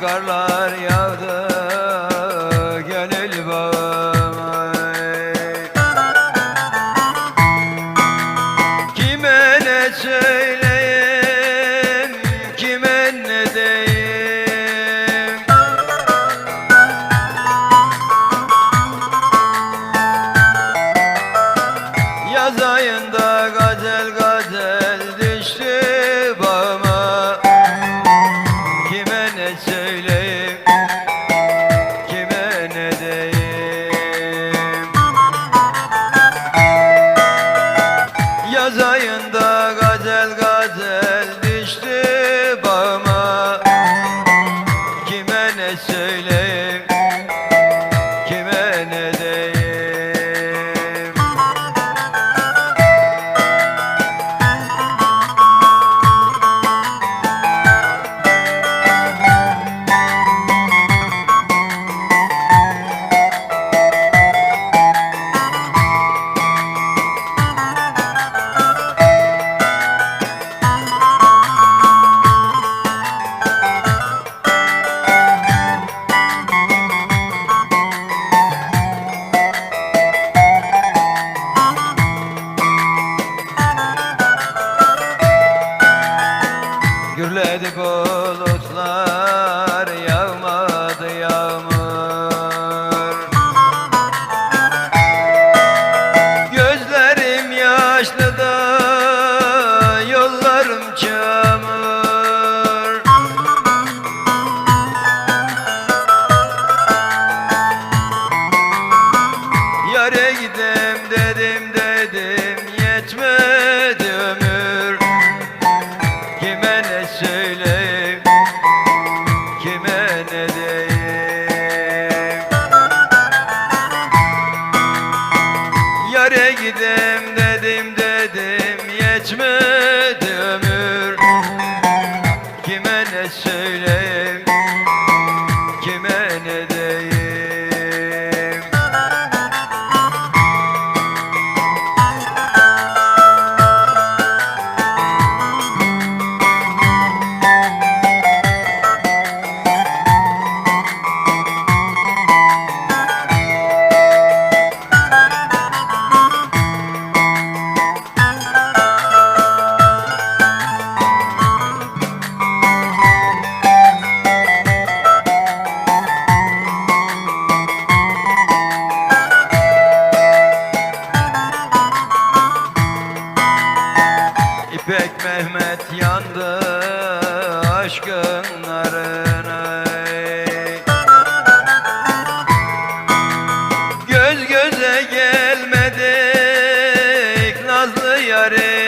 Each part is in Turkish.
karlar yağdı gönül bağıma Kime ne çek güzel gazel go there. İpek Mehmet yandı aşkın narına Göz göze gelmedik nazlı yarine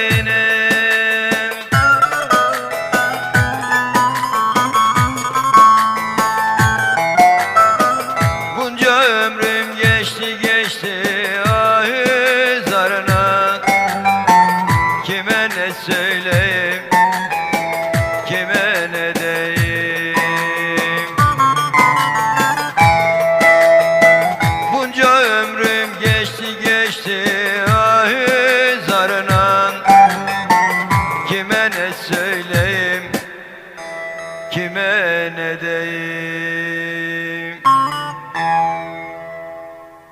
ne söyleyeyim? Kime ne diyeyim? Bunca ömrüm geçti geçti ahü zarınan Kime ne söyleyeyim? Kime ne diyeyim